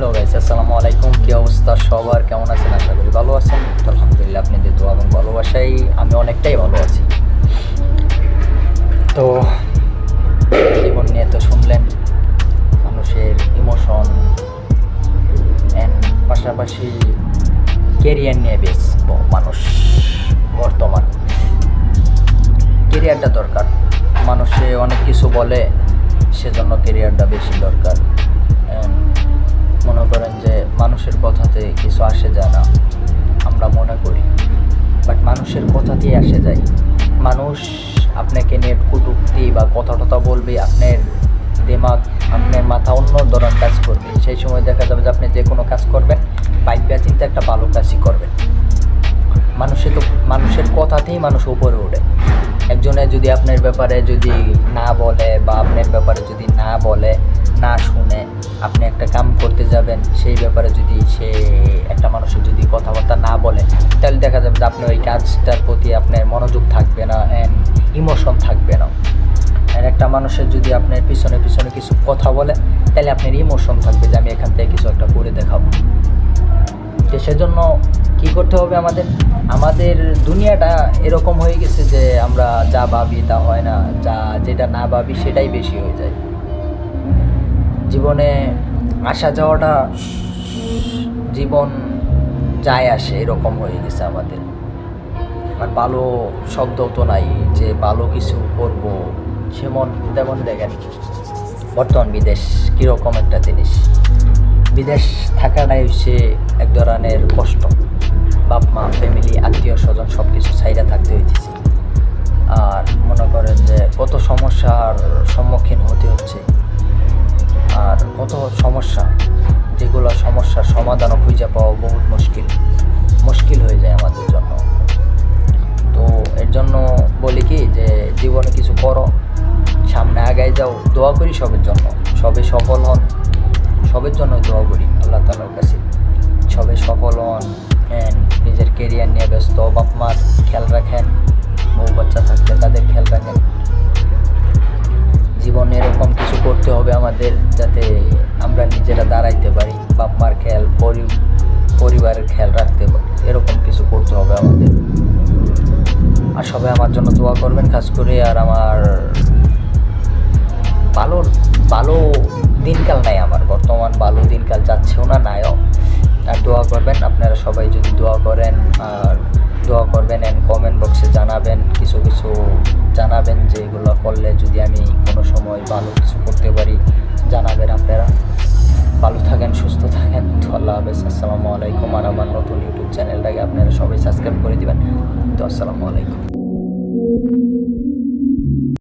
Hello guys আসসালামু আলাইকুম। কি অবস্থা সবার? কেমন আছেন? আশা করি ভালো আছেন। আলহামদুলিল্লাহ, আপনাদের দোয়া এবং ভালোবাসাই আমি অনেকটাই ভালো আছি। তো জীবন নিয়ে তো শুনলেন, মানুষের ইমোশন অ্যান্ড পাশাপাশি কেরিয়ার নিয়ে বেশ মানুষ বর্তমান। কেরিয়ারটা দরকার। মানুষে অনেক কিছু বলে, সেজন্য কেরিয়ারটা বেশি দরকার। মানুষের কিছু আসে যায় না, আমরা মনে করি। বাট মানুষের কথাতেই আসে যায় মানুষ আপনাকে নিয়ে কুটুক্তি বা কথা টথা বলবে, আপনার দিমাগ, আপনার মাথা অন্য ধরনের কাজ করবে। সেই সময় দেখা যাবে যে আপনি যে কোনো কাজ করবেন পাইপা চিন্তা একটা ভালো কাজই করবেন। মানুষে তো, মানুষের কথাতেই মানুষ উপরে ওঠে। একজনে যদি আপনার ব্যাপারে যদি না বলে বা আপনার ব্যাপারে যদি না বলে, না শুনে আপনি একটা কাম করতে যাবেন, সেই ব্যাপারে যদি সে একটা মানুষের যদি কথাবার্তা না বলে, তাহলে দেখা যাবে যে আপনার ওই কাজটার প্রতি আপনার মনোযোগ থাকবে না অ্যান্ড ইমোশন থাকবে না। আর একটা মানুষের যদি আপনার পিছনে পিছনে কিছু কথা বলে, তাহলে আপনার ইমোশন থাকবে যে আমি এখান থেকে কিছু একটা করে দেখাবো। তো সেজন্য কি করতে হবে আমাদের? আমাদের দুনিয়াটা এরকম হয়ে গেছে যে আমরা যা ভাবি তা হয় না, যা যেটা না ভাবি সেটাই বেশি হয়ে যায়। জীবনে আসা যাওয়াটা জীবন যায় আসে, এরকম হয়ে গেছে আমাদের। আর ভালো শব্দ তো নাই যে ভালো কিছু করব, সেমন তেমন দেখেন, বর্তমান বিদেশ কীরকম একটা জিনিস। বিদেশ থাকাটাই হচ্ছে এক ধরনের কষ্ট। বাপ মা ফ্যামিলি আত্মীয় স্বজন সব কিছু সাইডে থাকতে হইতেছে। কত সমস্যা, যেগুলো সমস্যার সমাধানও খুঁজে পাওয়া বহুত মুশকিল। মুশকিল হয়ে যায় আমাদের জন্য। তো এর জন্য বলি কি যে, জীবনে কিছু করো, সামনে আগায় যাও, দোয়া করি সবের জন্য। সবে সফল হন, সবের জন্য দোয়া করি, আল্লাহ তালার কাছে। যাতে আমরা নিজেরা দাঁড়াইতে পারি বাপ মার খেয়াল, পরি- পরিবারের খেয়াল রাখতে পারি। এরকম কিছু করতে হবে আমাদের। আর সবাই আমার জন্য দোয়া করবেন খাস করে, আর আমার ভালো ভালো দিনকাল নাই আমার। বর্তমান ভালো দিনকাল যাচ্ছেও না, নাইও। আর দোয়া করবেন, আপনারা সবাই যদি দোয়া করেন, আর দোয়া করবেন অ্যান্ড কমেন্ট বক্সে জানাবেন, কিছু কিছু জানাবেন যে এগুলো করলে যদি আমি কোনো সময় ভালো কিছু করতে পারি হাফেজ, আসসালামু আলাইকুম। আর আমার নতুন ইউটিউব চ্যানেলটাকে আপনারা সবাই সাবস্ক্রাইব করে দিবেন। তো আসসালামু আলাইকুম।